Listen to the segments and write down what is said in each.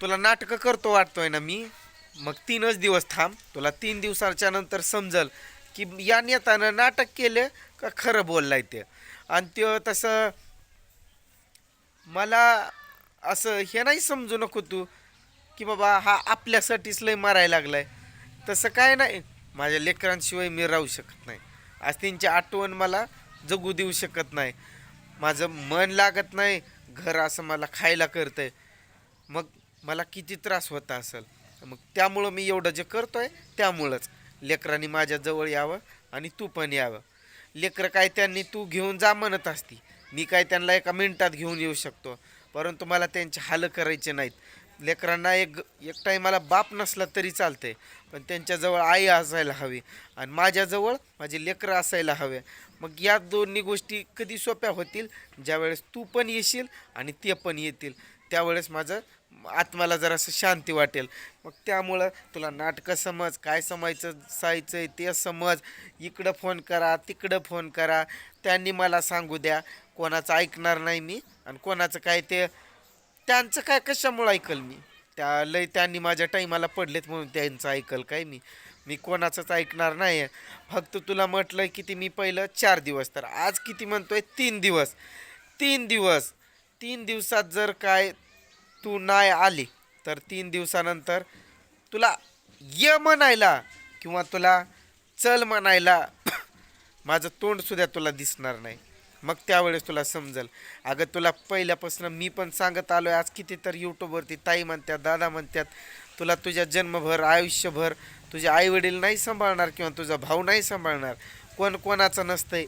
तुला नाटकं करतो वाटतोय ना मी? मग तीनच दिवस थांब. तुला तीन दिवसाच्या नंतर समजल की या नेत्यानं नाटक केलं का खरं बोललाय ते. आणि ते तसं मला असं हे नाही समजू नको तू की बाबा हा आपल्यासाठीच लय मारायला लागलाय. तसं काय नाही. माझ्या लेकरांशिवाय मी राहू शकत नाही. आज त्यांची आठवण मला जगू देऊ शकत नाही. माझं मन लागत नाही. घर असं मला खायला करतंय. मग मला किती त्रास होता असेल. मग त्यामुळं मी एवढं जे करतोय त्यामुळंच. लेकरांनी माझ्याजवळ यावं आणि तू पण यावं. लेकरं काय त्यांनी तू घेऊन जा म्हणत असती. मी काय त्यांना एका मिनटात घेऊन येऊ शकतो. परंतु मला त्यांचे हाल करायचे नाहीत. लेकरांना एक एक टाईमाला बाप नसला तरी चालते पण त्यांच्याजवळ आई असायला हवी आणि माझ्याजवळ माझे लेकरं असायला हवे. मग या दोन्ही गोष्टी कधी सोप्या होतील? ज्यावेळेस तू पण येशील आणि ते पण येतील. त्यावेळेस माझं आत्माला जरासं शांती वाटेल. मग त्यामुळं तुला नाटकं समज काय समायचं सायचं ते समज. इकडं फोन करा तिकडं फोन करा. त्यांनी मला सांगू द्या. कोणाचं ऐकणार नाही मी आणि कोणाचं काय ते त्यांचं काय कशामुळं ऐकल मी? त्या लय त्यांनी माझ्या टाईमाला पडलेत म्हणून त्यांचं ऐकल काय मी? मी कोणाचंच ऐकणार नाही फक्त तुला म्हटलं किती मी पहिलं चार दिवस. तर आज किती म्हणतोय? तीन दिवस. तीन दिवस. तीन दिवसात जर काय तू नाही आली तर तीन दिवसानंतर तुला ये म्हणायला किंवा तुला चल म्हणायला माझं तोंडसुद्धा तुला दिसणार नाही. मग त्यावेळेस तुला समजल. अगं तुला पहिल्यापासून मी पण सांगत आलो आहे आज किती तर यूट्यूबवरती ताई म्हणतात दादा म्हणतात तुला तुझ्या जन्मभर आयुष्यभर तुझे आईवडील नाही सांभाळणार किंवा तुझा भाऊ नाही सांभाळणार. कोण कोणाचं नसतंय.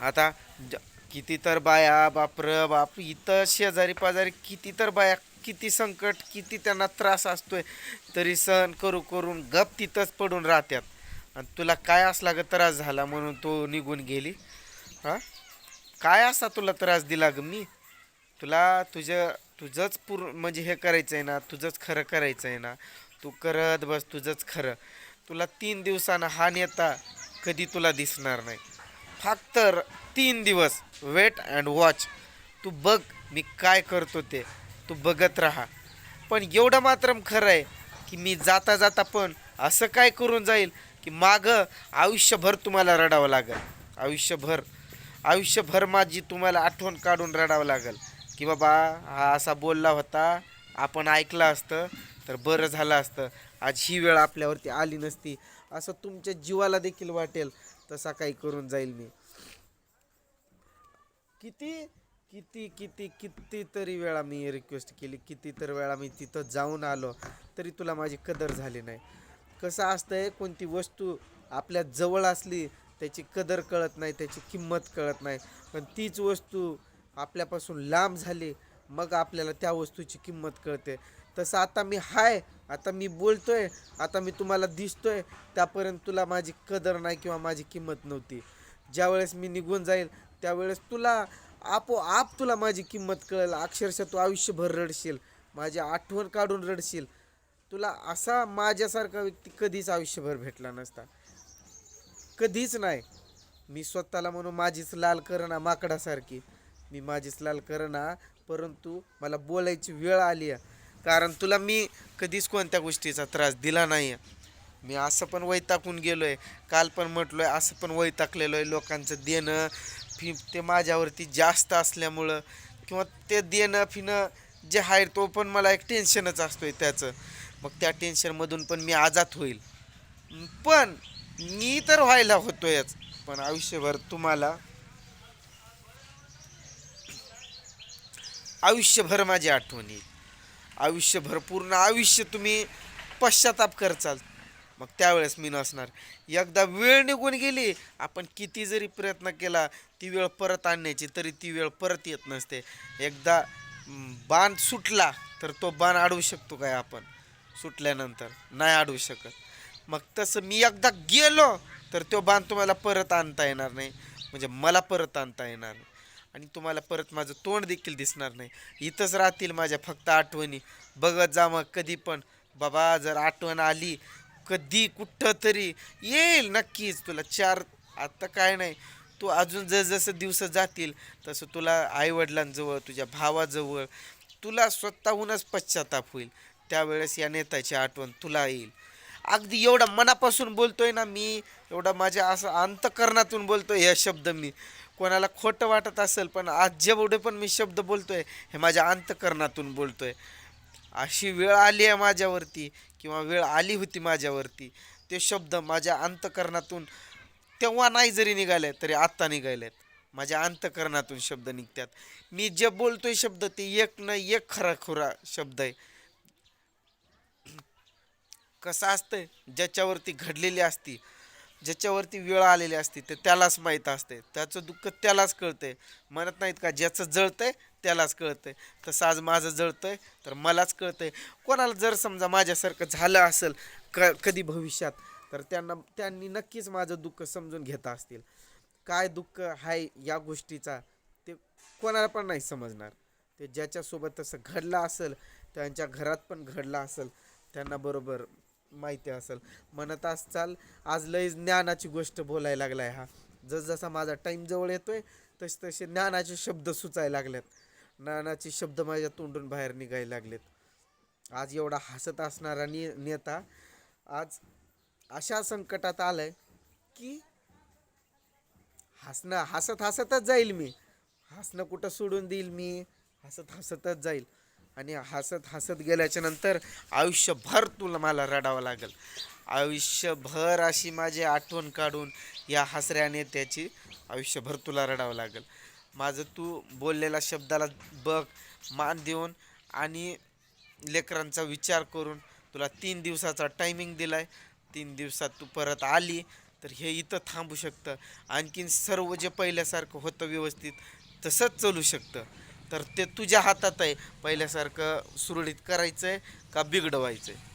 आता ज किती तर बाया बापर बाप इथं शेजारी पाजारी किती तर बाया किती संकट किती त्यांना त्रास असतोय तरी सहन करू करून गप तिथंच पडून राहतात आणि तुला काय असला ग त्रास झाला म्हणून तो निघून गेली? हां? काय असा तुला त्रास दिला ग मी? तुला तुझं तुझंच पूर म्हणजे हे करायचं आहे ना तुझंच खरं करायचं आहे ना तू करत बस तुझंच खरं. तुला तीन दिवसानं हा नेता कधी तुला दिसणार नाही. फक्त तीन दिवस वेट अँड वॉच तू बघ मी काय करतो ते. तू बघत राहा. पण एवढं मात्र खरं आहे की मी जाता जाता पण असं काय करून जाईल की मागं आयुष्यभर तुम्हाला रडावं लागेल. आयुष्यभर. आयुष्यभर माझी तुम्हाला आठवण काढून रडावं लागेल. की बाबा हा असा बोलला होता. आपण ऐकलं असतं तर बरं झालं असतं. आज ही वेळ आपल्यावरती आली नसती. असं तुमच्या जीवाला देखील वाटेल तसा काही करून जाईल मी. किती किती किती कितीतरी वेळा मी रिक्वेस्ट केली. कितीतरी वेळा मी तिथं जाऊन आलो तरी तुला माझी कदर झाली नाही. कसं असतंय कोणती वस्तू आपल्या जवळ असली त्याची कदर कळत नाही त्याची किंमत कळत नाही. पण तीच वस्तू आपल्यापासून लांब झाली मग आपल्याला त्या वस्तूची किंमत कळते. तसं आता मी हाय आता मी बोलतोय आता मी तुम्हाला दिसतोय त्यापर्यंत तुला माझी कदर नाही किंवा माझी किंमत नव्हती. ज्यावेळेस मी निघून जाईल त्यावेळेस तुला आपोआप तुला माझी किंमत कळेल. अक्षरशः तू आयुष्यभर रडशील. माझी आठवण काढून रडशील. तुला असा माझ्यासारखा व्यक्ती कधीच आयुष्यभर भेटला नसता. कधीच नाही. मी स्वतःला म्हणून माझीच लाल करणा माकडासारखी. मी माझीच लाल करणा परंतु मला बोलायची वेळ आली आहे. कारण तुला मी कधीच कोणत्या गोष्टीचा त्रास दिला नाही आहे मी असं पण वैताकून गेलो आहे काल पण म्हटलो आहे असं पण वैताकलेलो आहे लोकांचं देणं फी ते माझ्यावरती जास्त असल्यामुळं किंवा ते देणं फिणं जे आहे तो पण मला एक टेन्शनच असतो आहे त्याचं. मग त्या टेन्शनमधून पण मी आजाद होईल. पण मी तर व्हायला होतोयच. पण आयुष्यभर तुम्हाला आयुष्यभर माझी आठवण येईल. आयुष्यभर पूर्ण आयुष्य तुम्ही पश्चाताप करचाल. मग त्यावेळेस मी नसणार. एकदा वेळ निघून गेली आपण किती जरी प्रयत्न केला ती वेळ परत आणण्याची तरी ती वेळ परत येत नसते. एकदा बाण सुटला तर तो बाण अडवू शकतो काय आपण? सुटल्यानंतर नाही अडवू शकत. मग तसं मी एकदा गेलो तर तो बाण तुम्हाला परत आणता येणार नाही. म्हणजे मला परत आणता येणार नाही. आणि तुम्हाला परत माझं तोंड देखील दिसणार नाही. इथंच राहतील माझ्या फक्त आठवणी. बघत जा मग कधी पण. बाबा जर आठवण आली कधी कुठं तरी येईल नक्कीच तुला. चार आता काय नाही. तू अजून जसजसं दिवस जातील तसं तुला आईवडिलांजवळ तुझ्या भावाजवळ तुला स्वतःहूनच पश्चाताप होईल. त्यावेळेस या नेत्याची आठवण तुला येईल. अगदी एवढा मनापासून बोलतोय ना मी एवढा माझ्या असं अंतकरणातून बोलतोय हे शब्द मी. कोणाला खोटं वाटत असेल पण आज जेवढे पण मी शब्द बोलतोय हे माझ्या अंतकरणातून बोलतोय. अशी वेळ आली आहे माझ्यावरती किंवा वेळ आली होती माझ्यावरती ते शब्द माझ्या अंतकरणातून तेव्हा नाही जरी निघाले तरी आत्ता निघालेत. माझ्या अंतकरणातून शब्द निघतात. मी जे बोलतोय शब्द ते एक न एक खरा खुरा शब्द आहे. कसं असतंय ज्याच्यावरती घडलेली असती ज्याच्यावरती वेळ आलेली असते ते त्यालाच माहीत असते त्याचं दुःख त्यालाच कळतंय. म्हणत नाहीत का ज्याचं जळतंय त्यालाच कळतंय. तसं आज माझं जळतंय तर मलाच कळतंय. कोणाला जर समजा माझ्यासारखं झालं असेल क कधी भविष्यात तर त्यांना त्यांनी नक्कीच माझं दुःख समजून घेत असतील. काय दुःख आहे या गोष्टीचा ते कोणाला पण नाही समजणार. ते ज्याच्यासोबत तसं घडलं असेल त्यांच्या घरात पण घडलं असेल त्यांना बरोबर माहिती असेल. म्हणत असाल आज लय ज्ञानाची गोष्ट बोलायला लागलाय हा. जसजसा माझा टाईम जवळ येतोय तसे तसे ज्ञानाचे शब्द सुचायला लागलेत. ज्ञानाचे शब्द माझ्या तोंडून बाहेर निघायला लागलेत. आज एवढा हसत असणारा ने नेता आज अशा संकटात आलाय की हसणं हसत हसतच जाईल मी. हसणं कुठं सोडून देईल मी? हसत हसतच जाईल. आणि हसत हसत गेल्याच्यानंतर आयुष्यभर तुला मला रडावं लागेल. आयुष्यभर अशी माझी आठवण काढून या हसऱ्या नेत्याची आयुष्यभर तुला रडावं लागेल. माझं तू बोललेल्या शब्दाला बघ मान देऊन आणि लेकरांचा विचार करून तुला तीन दिवसाचा टायमिंग दिलाय. तीन दिवसात तू परत आली तर हे इथं थांबू शकतं. आणखीन सर्व जे पहिल्यासारखं होतं व्यवस्थित तसंच चालू शकतं. तर ते तुझ्या हातात आहे. पहिल्यासारखं सुरळीत करायचं आहे का बिघडवायचं आहे